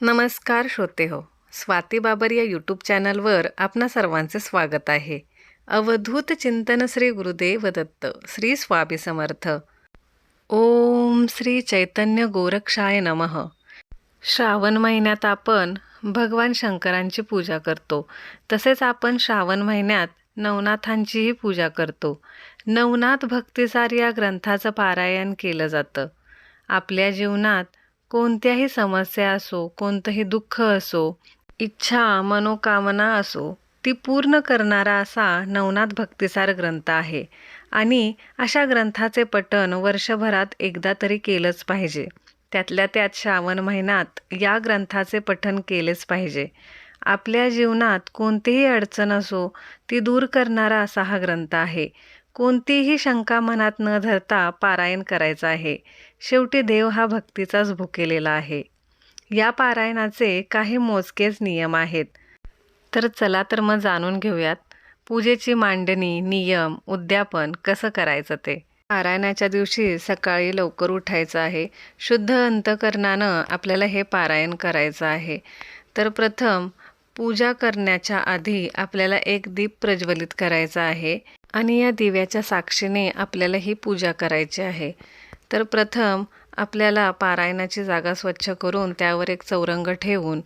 नमस्कार श्रोते हो स्वाती बाबर या यूट्यूब चॅनलवर आपणा सर्वांचे स्वागत आहे. अवधूत चिंतन श्री गुरुदेव दत्त श्री स्वामी समर्थ. ओम श्री चैतन्य गोरक्षाय नमः. श्रावण महिन्यात आपण भगवान शंकरांची पूजा करतो. तसेच आपण श्रावण महिन्यात नवनाथांचीही पूजा करतो. नवनाथ भक्तिसार या ग्रंथाचं पारायण केलं जातं. आपल्या जीवनात कोणत्याही समस्या असो कोणतंही दुःख असो इच्छा मनोकामना असो ती पूर्ण करणारा असा नवनाथ भक्तिसार ग्रंथ आहे. आणि अशा ग्रंथाचे पठण वर्षभरात एकदा तरी केलंच पाहिजे. त्यातल्या त्यात श्रावण महिन्यात या ग्रंथाचे पठण केलेच पाहिजे. आपल्या जीवनात कोणतीही अडचण असो ती दूर करणारा असा हा ग्रंथ आहे. कोणतीही शंका मनात न धरता पारायण करायचं आहे. शेवटी देव हा भक्तीचाच भुकेलेला आहे. या पारायणाचे काही मोजकेच नियम आहेत. तर चला तर मग जाणून घेऊयात पूजेची मांडणी नियम उद्यापन कसं करायचं ते. पारायणाच्या दिवशी सकाळी लवकर उठायचं आहे. शुद्ध अंतकरणानं आपल्याला हे पारायण करायचं आहे. तर प्रथम पूजा करण्याच्या आधी आपल्याला एक दीप प्रज्वलित करायचा आहे आणि या दिव्याच्या साक्षीने आपल्याला ही पूजा करायची आहे. तर प्रथम आपल्याला पारायणाची जागा स्वच्छ करून त्यावर एक चौरंग ठेवून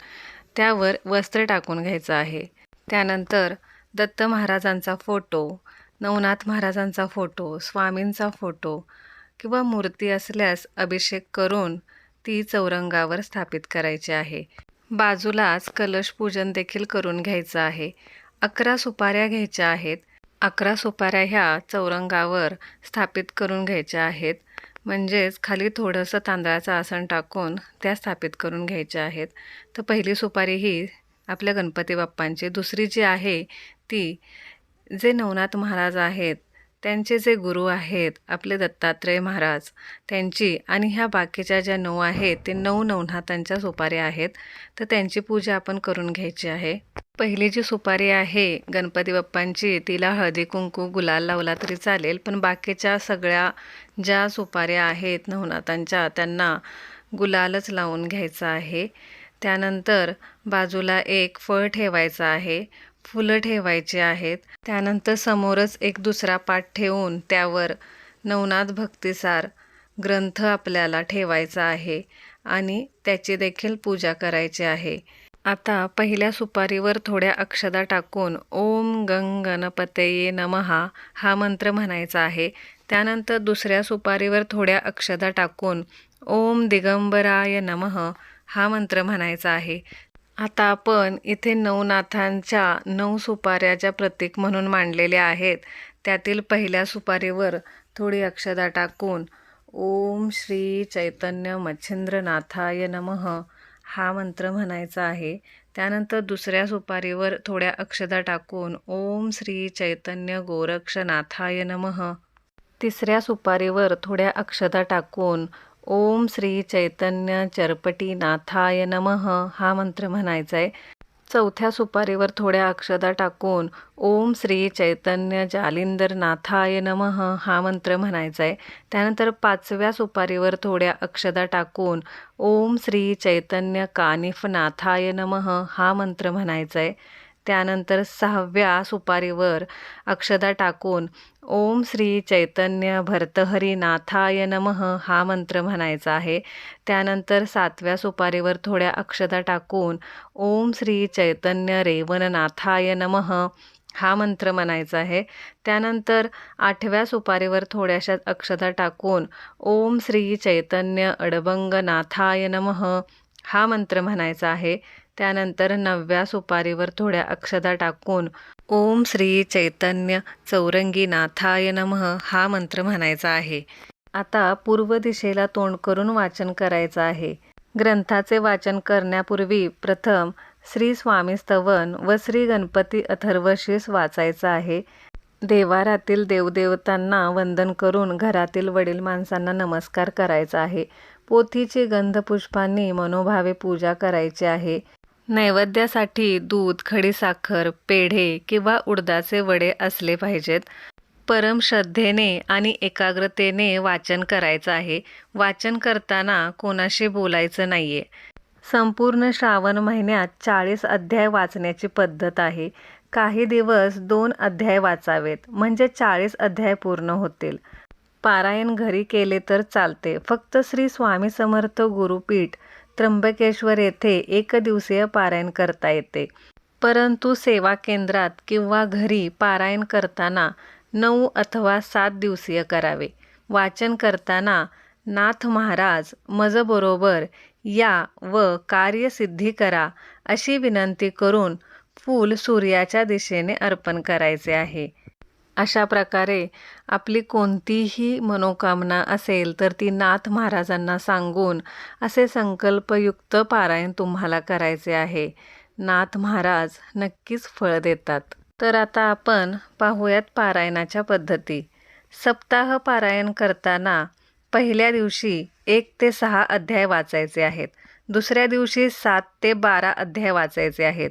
त्यावर वस्त्र टाकून घ्यायचं आहे. त्यानंतर दत्त महाराजांचा फोटो नवनाथ महाराजांचा फोटो स्वामींचा फोटो किंवा मूर्ती असल्यास अभिषेक करून ती चौरंगावर स्थापित करायची आहे. बाजूलाच कलश पूजन देखील करून घ्यायचं आहे. अकरा सुपाऱ्या घ्यायच्या आहेत. अकरा सुपाऱ्या ह्या चौरंगावर स्थापित करून घ्यायच्या आहेत. म्हणजेच खाली थोडंसं तांदळाचं आसन टाकून त्या स्थापित करून घ्यायच्या आहेत. तर पहिली सुपारी ही आपल्या गणपती बाप्पांची. दुसरी जी आहे ती जे नवनाथ महाराज आहेत त्यांचे जे गुरु आहेत आपले दत्तात्रय महाराज त्यांची आणि ह्या बाकीच्या ज्या नऊ आहेत ते नऊ नवनाथांच्या सुपाऱ्या आहेत. तर त्यांची पूजा आपण करून घ्यायची आहे. पहिली जी सुपारी आहे गणपती बाप्पांची तिला हळदी कुंकू गुलाल लावला तरी चालेल पण बाकीच्या सगळ्या ज्या सुपाऱ्या आहेत नवनाथांच्या त्यांना गुलालच लावून घ्यायचा आहे. त्यानंतर बाजूला एक फळ ठेवायचं आहे फुलं ठेवायची आहेत. त्यानंतर समोरच एक दुसरा पाठ ठेवून त्यावर नवनाथ भक्तिसार ग्रंथ आपल्याला ठेवायचा आहे आणि त्याची देखील पूजा करायची आहे. आता पहिल्या सुपारीवर थोड्या अक्षदा टाकून ओम गंग गणपतये नमहा हा मंत्र म्हणायचा आहे. त्यानंतर दुसऱ्या सुपारीवर थोड्या अक्षदा टाकून ओम दिगंबराय नमः हा मंत्र म्हणायचा आहे. आता आपण इथे नवनाथांच्या नऊ सुपाऱ्याच्या प्रतीक म्हणून मांडलेल्या आहेत त्यातील पहिल्या सुपारीवर थोडी अक्षदा टाकून ओम श्री चैतन्य मच्छिंद्रनाथाय नमः हा मंत्र म्हणायचा आहे. त्यानंतर दुसऱ्या सुपारीवर थोड्या अक्षदा टाकून ओम श्री चैतन्य गोरक्षनाथाय नमः. तिसऱ्या सुपारीवर थोड्या अक्षदा टाकून ओम श्री चैतन्य चरपटीनाथाय नमः हा मंत्र म्हणायचा आहे चौथ्या सुपारीवर थोड्या अक्षदा टाकून ओम श्री चैतन्य जालिंदर नाथाय नमः हा मंत्र म्हणायचा आहे त्यानंतर पाचव्या सुपारीवर थोड्या अक्षदा टाकून ओम श्री चैतन्य कानिफ नाथाय नमः हा मंत्र म्हणायचा आहे त्यानंतर सहाव्या सुपारीवर अक्षदा टाकून ओम श्री चैतन्य भर्तहरीनाथाय नमः हा मंत्र म्हणायचा आहे. त्यानंतर सातव्या सुपारीवर थोड्या अक्षदा टाकून ओम श्री चैतन्य रेवननाथाय नमः हा मंत्र म्हणायचा आहे. त्यानंतर आठव्या सुपारीवर थोड्याशा अक्षदा टाकून ओम श्री चैतन्य अडबंगनाथाय नमः हा मंत्र म्हणायचा आहे. त्यानंतर नवव्या सुपारीवर थोड्या अक्षदा टाकून ओम श्री चैतन्य चौरंगीनाथाय नमः हा मंत्र म्हणायचा आहे. आता पूर्व दिशेला तोंड करून वाचन करायचं आहे. ग्रंथाचे वाचन करण्यापूर्वी प्रथम श्री स्वामी स्तवन व श्री गणपती अथर्वशीस वाचायचं आहे. देवारातील देवदेवतांना वंदन करून घरातील वडील माणसांना नमस्कार करायचा आहे. पोथीची गंधपुष्पांनी मनोभावे पूजा करायची आहे. नैवेद्यासाठी दूध खडीसाखर पेढे किंवा उडदाचे वडे असले पाहिजेत. परम श्रद्धेने आणि एकाग्रतेने वाचन करायचं आहे. वाचन करताना कोणाशी बोलायचं नाही आहे संपूर्ण श्रावण महिन्यात चाळीस अध्याय वाचण्याची पद्धत आहे. काही दिवस दोन अध्याय वाचावेत म्हणजे चाळीस अध्याय पूर्ण होतील. पारायण घरी केले तर चालते. फक्त श्री स्वामी समर्थ गुरुपीठ त्र्यंबकेश्वर येथे एक दिवसीय पारायण करता येते. परंतु सेवा केंद्रात किंवा घरी पारायण करताना नऊ अथवा सात दिवसीय करावे. वाचन करताना नाथ महाराज मजबरोबर या व कार्यसिद्धी करा अशी विनंती करून फूल सूर्याच्या दिशेने अर्पण करायचे आहे. अशा प्रकारे आपली कोणतीही मनोकामना असेल तर ती नाथ महाराजांना सांगून असे संकल्पयुक्त पारायण तुम्हाला करायचे आहे. नाथ महाराज नक्कीच फळ देतात. तर आता आपण पाहूयात पारायणाच्या पद्धती. सप्ताह पारायण करताना पहिल्या दिवशी एक ते सहा अध्याय वाचायचे आहेत. दुसऱ्या दिवशी सात ते बारा अध्याय वाचायचे आहेत.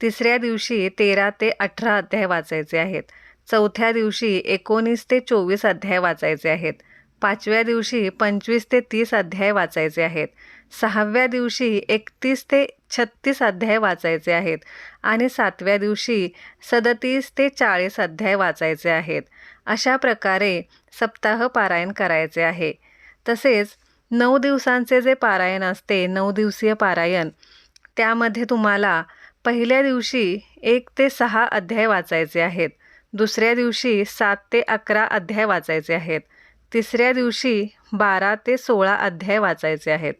तिसऱ्या दिवशी तेरा ते अठरा अध्याय वाचायचे आहेत. चौथ्या दिवशी एकोणीस ते चोवीस अध्याय वाचायचे आहेत. पाचव्या दिवशी पंचवीस ते तीस अध्याय वाचायचे आहेत. सहाव्या दिवशी एकतीस ते छत्तीस अध्याय वाचायचे आहेत. आणि सातव्या दिवशी सदतीस ते चाळीस अध्याय वाचायचे आहेत. अशा प्रकारे सप्ताह पारायण करायचे आहे. तसेच नऊ दिवसांचे जे पारायण असते नऊ दिवसीय पारायण त्यामध्ये तुम्हाला पहिल्या दिवशी एक ते सहा अध्याय वाचायचे आहेत. दुसऱ्या दिवशी सात ते अकरा अध्याय वाचायचे आहेत. तिसऱ्या दिवशी बारा ते सोळा अध्याय वाचायचे आहेत.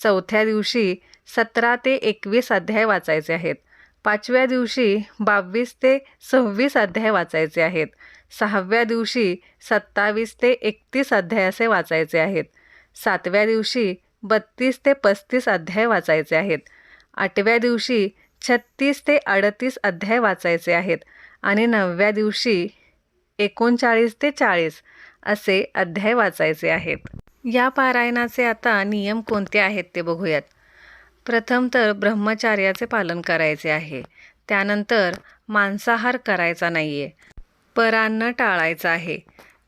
चौथ्या दिवशी सतरा ते एकवीस अध्याय वाचायचे आहेत. पाचव्या दिवशी बावीस ते सव्वीस अध्याय वाचायचे आहेत. सहाव्या दिवशी सत्तावीस ते एकतीस अध्याय असे वाचायचे आहेत. सातव्या दिवशी बत्तीस ते पस्तीस अध्याय वाचायचे आहेत. आठव्या दिवशी छत्तीस ते अडतीस अध्याय वाचायचे आहेत. आणि नवव्या दिवशी एकोणचाळीस ते चाळीस असे अध्याय वाचायचे आहेत. या पारायणाचे आता नियम कोणते आहेत ते बघूयात. प्रथम तर ब्रह्मचार्याचे पालन करायचे आहे. त्यानंतर मांसाहार करायचा नाही आहे परान्न टाळायचं आहे.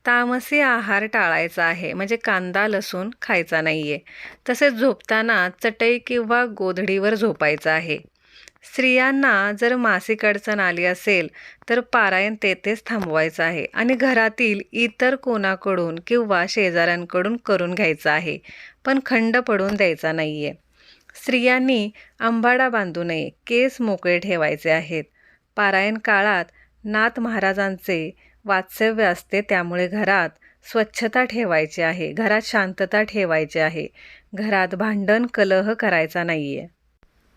तामसी आहार टाळायचा आहे. म्हणजे कांदा लसूण खायचा नाही आहे तसेच झोपताना चटई किंवा गोधडीवर झोपायचं आहे. स्त्रियांना जर मासिक अडचण आली असेल तर पारायण तेथेच थांबवायचं आहे आणि घरातील इतर कोणाकडून किंवा शेजाऱ्यांकडून करून घ्यायचं आहे पण खंड पडून द्यायचा नाही आहे स्त्रियांनी आंबाडा बांधू नये केस मोकळे ठेवायचे आहेत. पारायण काळात नाथ महाराजांचे वात्सव्य असते त्यामुळे घरात स्वच्छता ठेवायची आहे घरात शांतता ठेवायची आहे. घरात भांडण कलह करायचा नाही आहे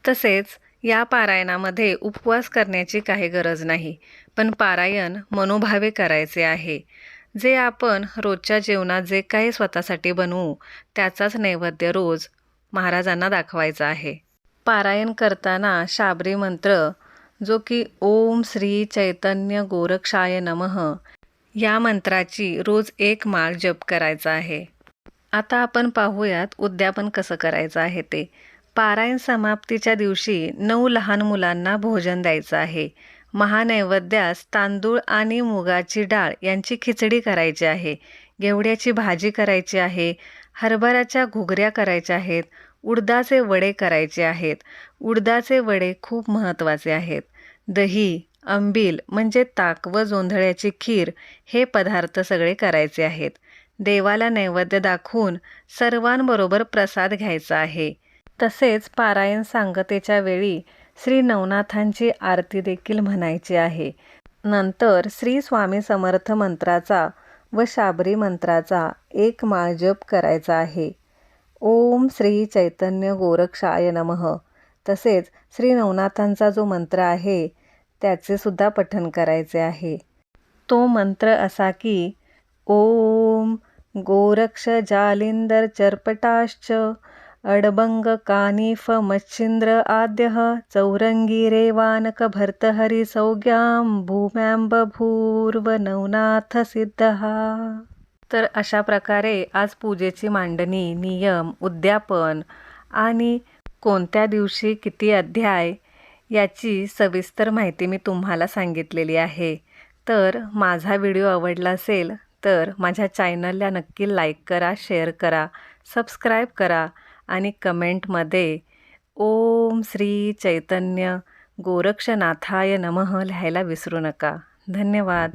तसेच या पारायणामध्ये उपवास करण्याची काही गरज नाही पण पारायण मनोभावे करायचे आहे. जे आपण रोजच्या जेवणात जे काही स्वतःसाठी बनवू त्याचाच नैवेद्य रोज महाराजांना दाखवायचा आहे. पारायण करताना शाबरी मंत्र जो की ओम श्री चैतन्य गोरक्षाय नमः या मंत्राची रोज एक माळ जप करायचा आहे. आता आपण पाहूयात उद्यापन कसं करायचं आहे ते. पारायण समाप्तीच्या दिवशी नऊ लहान मुलांना भोजन द्यायचं आहे. महानैवेद्यास तांदूळ आणि मुगाची डाळ यांची खिचडी करायची आहे. गेवड्याची भाजी करायची आहे. हरभऱ्याच्या घुगऱ्या करायच्या आहेत. उडदाचे वडे करायचे आहेत. उडदाचे वडे खूप महत्त्वाचे आहेत. दही अंबील म्हणजे ताक व जोंधळ्याची खीर हे पदार्थ सगळे करायचे आहेत. देवाला नैवेद्य दाखवून सर्वांबरोबर प्रसाद घ्यायचा आहे. तसेच पारायण सांगतेच्या वेळी श्री नवनाथांची आरती देखील म्हणायची आहे. नंतर श्री स्वामी समर्थ मंत्राचा व शाबरी मंत्राचा एक माळ जप करायचा आहे. ओम श्री चैतन्य गोरक्षाय नमः. तसेच श्री नवनाथांचा जो मंत्र आहे त्याचे सुद्धा पठन करायचे आहे. तो मंत्र असा की ओम गोरक्ष जालिंदर चर्पटाश्च अडबंग कानिफ मच्छिंद्र आद्यः चौरंगी रेवानक भर्तहरि सौग्याम भूम्यां भूर्व नवनाथ सिद्ध तर अशा प्रकारे आज पूजेची मांडणी नियम उद्यापन आणि कोणत्या दिवशी किती अध्याय याची सविस्तर माहिती मी तुम्हाला सांगितलेली आहे. तर माझा व्हिडिओ आवडला असेल तर माझ्या चॅनलला नक्की लाईक करा शेअर करा सबस्क्राईब करा आणि कमेंटमध्ये ओम श्री चैतन्य गोरक्षनाथाय नमः लिहायला विसरू नका. धन्यवाद.